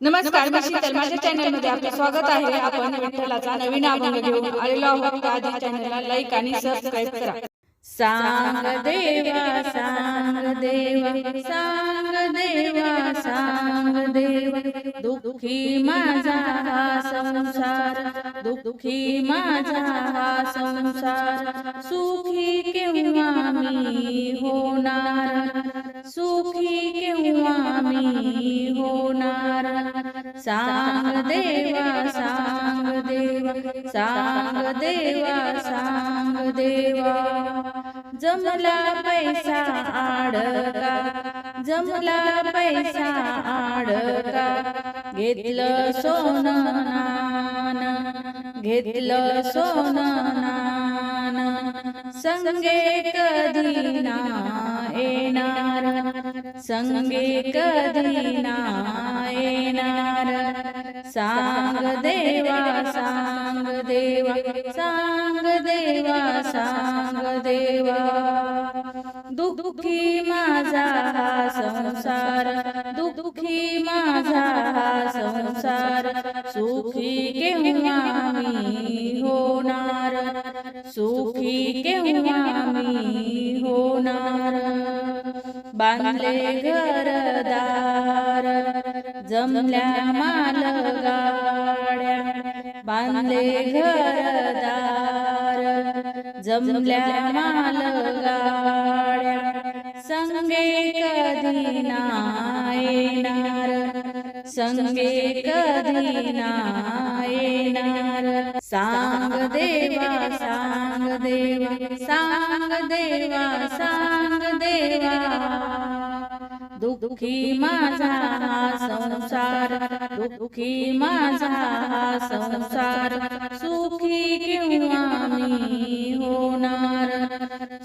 नमस्कार मी माझ्या चॅनलमध्ये आपले स्वागत आहे. आपण विठ्ठलाचा नवीन अभंग घेऊन आलेलो आहोत. आधी चॅनलला लाईक आणि सबस्क्राईब करा सांग देवा सांग देवा सांग देवा सांग देवा दुःखी माझा हा संसार दुःखी माझा हा संसार. सुखी केव्हा मी होणार? सुखी मी होणार. सांग देवा सांग देवा सांग देवा सांग देवा. जमला पैसा आडका जमला पैसा आडका. घेतलं सोनं नान घेतलं सोनं नान संगे कधी ना येणार. संगे कधी ना येणार सांग देवा सांग देवा सांग देवा सांग देवा दुःखी माझा हा संसार दुःखी माझा हा संसार सुखी केव्हा मी होणार? सुखी केव्हा बांधले घरदार जमल्या माल गाड्या बांधले घरदार जमल्या माल गाड्या संगे कधी ना येणार संगे कधी ना येणार सांग देवा सांग देवा सांग देवा सांग दुःखी माझा संसार दुःखी माझा संसार सुखी केव्हा मी होणार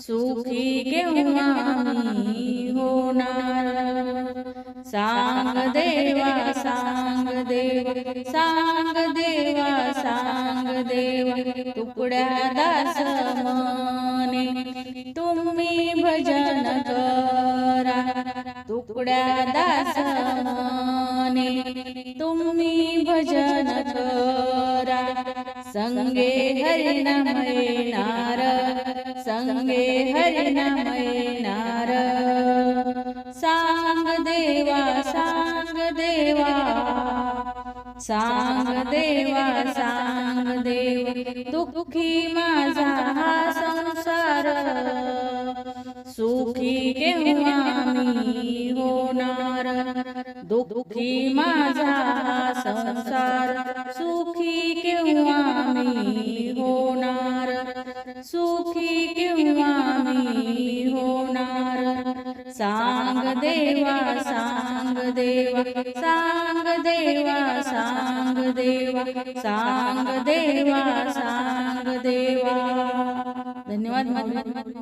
सुखी केव्हा मी होणार. सांग देवा सांग देवा सांग देवा सांग देवा तुकड्या दास मने तुम्ही भजन करा. तुकड्या दासने तुम्ही भजन करा. संगे हरिनाम येणार संगे हरिनाम येणार सांग देवा सांग देवा. सांग देवा सांग देव. दुःखी माझा हा संसार. सुखी केव्हा मी? दुःखी माझा संसार सुखी केव्हा मी होणार? सुखी केव्हा मी होणार? सांग देवा सांग देवा सांग देवा सांग देवा सांग देवा सांग देवा. धन्यवाद.